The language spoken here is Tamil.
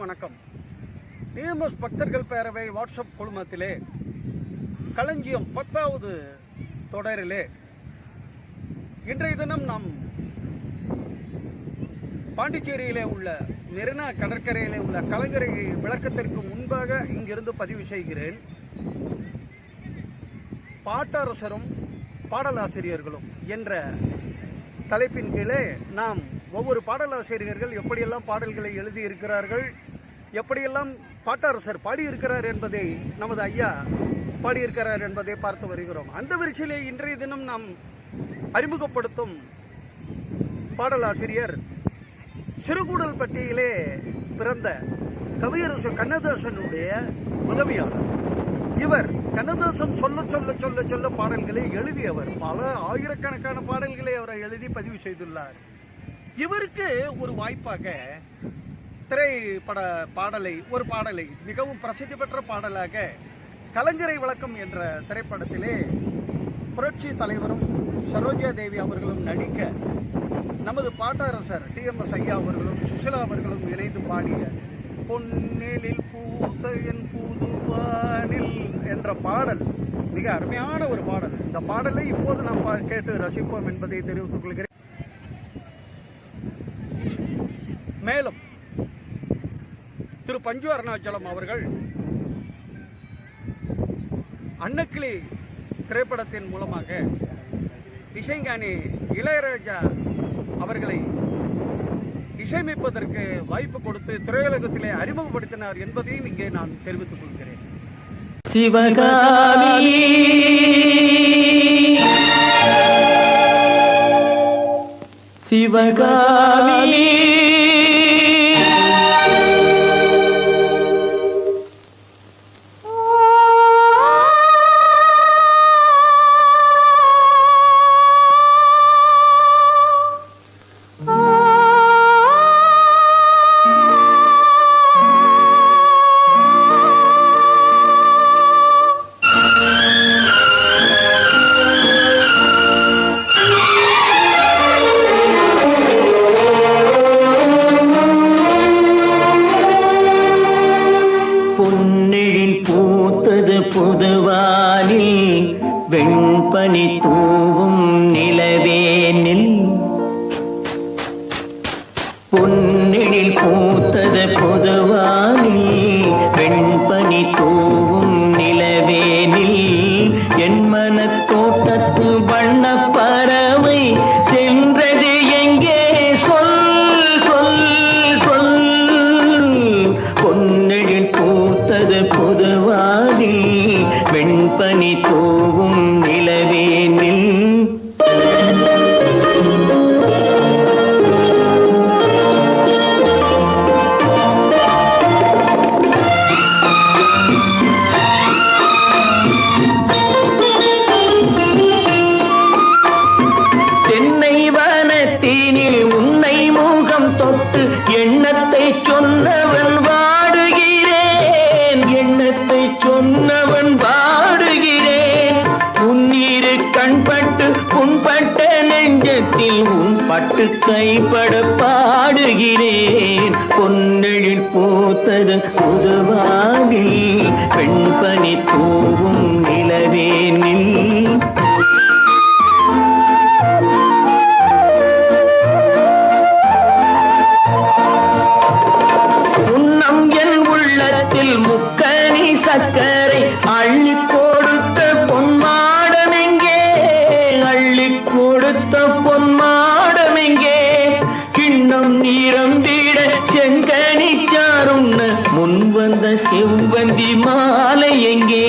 அனைவருக்கும் வணக்கம். டிஎம்எஸ் பக்தர்கள் பேரவை வாட்ஸ்அப் குழுமத்திலே களஞ்சியம் பத்தாவது தொடரிலே இன்றைய தினம் நாம் பாண்டிச்சேரியிலே உள்ள மெரினா கடற்கரையிலே உள்ள கலங்கரை விளக்கத்திற்கு முன்பாக இங்கிருந்து பதிவு செய்கிறேன். பாட்டரசரும் பாடலாசிரியர்களும் என்ற தலைப்பின் கீழே நாம் ஒவ்வொரு பாடலாசிரியர்கள் எப்படியெல்லாம் பாடல்களை எழுதியிருக்கிறார்கள் எப்படியெல்லாம் பாட்டரசர் பாடியிருக்கிறார் என்பதை நமது ஐயா பாடியிருக்கிறார் என்பதை பார்த்து வருகிறோம். அந்த வரிசையிலே இன்றைய தினம் நாம் அறிமுகப்படுத்தும் பாடலாசிரியர் சிறுகூடல்பட்டியிலே பிறந்த கவியரசு கண்ணதாசனுடைய உதவியாளர். இவர் கண்ணதாசன் சொல்ல சொல்ல சொல்ல சொல்ல பாடல்களை எழுதியவர். பல ஆயிரக்கணக்கான பாடல்களை அவர் எழுதி பதிவு செய்துள்ளார். இவருக்கு ஒரு வாய்ப்பாக திரைப்பட பாடலை ஒரு பாடலை மிகவும் பிரசித்தி பெற்ற பாடலாக கலங்கரை விளக்கம் என்ற திரைப்படத்திலே புரட்சி தலைவரும் சரோஜா தேவி அவர்களும் நடிக்க நமது பாட்டரசர் டிஎம்எஸ் ஐயா அவர்களும் சுஷிலா அவர்களும் இணைந்து பாடிய பொன்னேலில் பூத்த என் பூதுவானில் என்ற பாடல் மிக அருமையான ஒரு பாடல். இந்த பாடலை இப்போது நாம் கேட்டு ரசிப்போம் என்பதை தெரிவித்துக் கொள்கிறேன். மேலும் திரு பஞ்சு அருணாச்சலம் அவர்கள் அன்னக்கிளி திரைப்படத்தின் மூலமாக இசைஞானி இளையராஜா அவர்களை இசையமைப்பதற்கு வாய்ப்பு கொடுத்து திரையுலகத்திலே அறிமுகப்படுத்தினார் என்பதையும் இங்கே நான் தெரிவித்துக் கொள்கிறேன். சிவகாமி. சிவகாமி. பொன்னில் பூ எண்ணத்தை சொன்னவன் வாடுகிறேன். எண்ணத்தை சொன்னவன் வாடுகிறேன். உன்னீரு கண்பட்டு புண்பட்ட நெஞ்சத்தில் உன் பட்டு கைப்பட பாடுகிறேன். பொன்னெழில் பூத்தது பெண் பணி தூவும் நீ முக்கனி சக்கரை அள்ளி கொடுத்த பொன்மாடம் எங்கே? அள்ளி கொடுத்த பொன்மாடம் எங்கே? கிண்ணம் நீரம்பிட செங்கனி சாருண்ண முன் வந்த செவ்வந்தி மாலை எங்கே?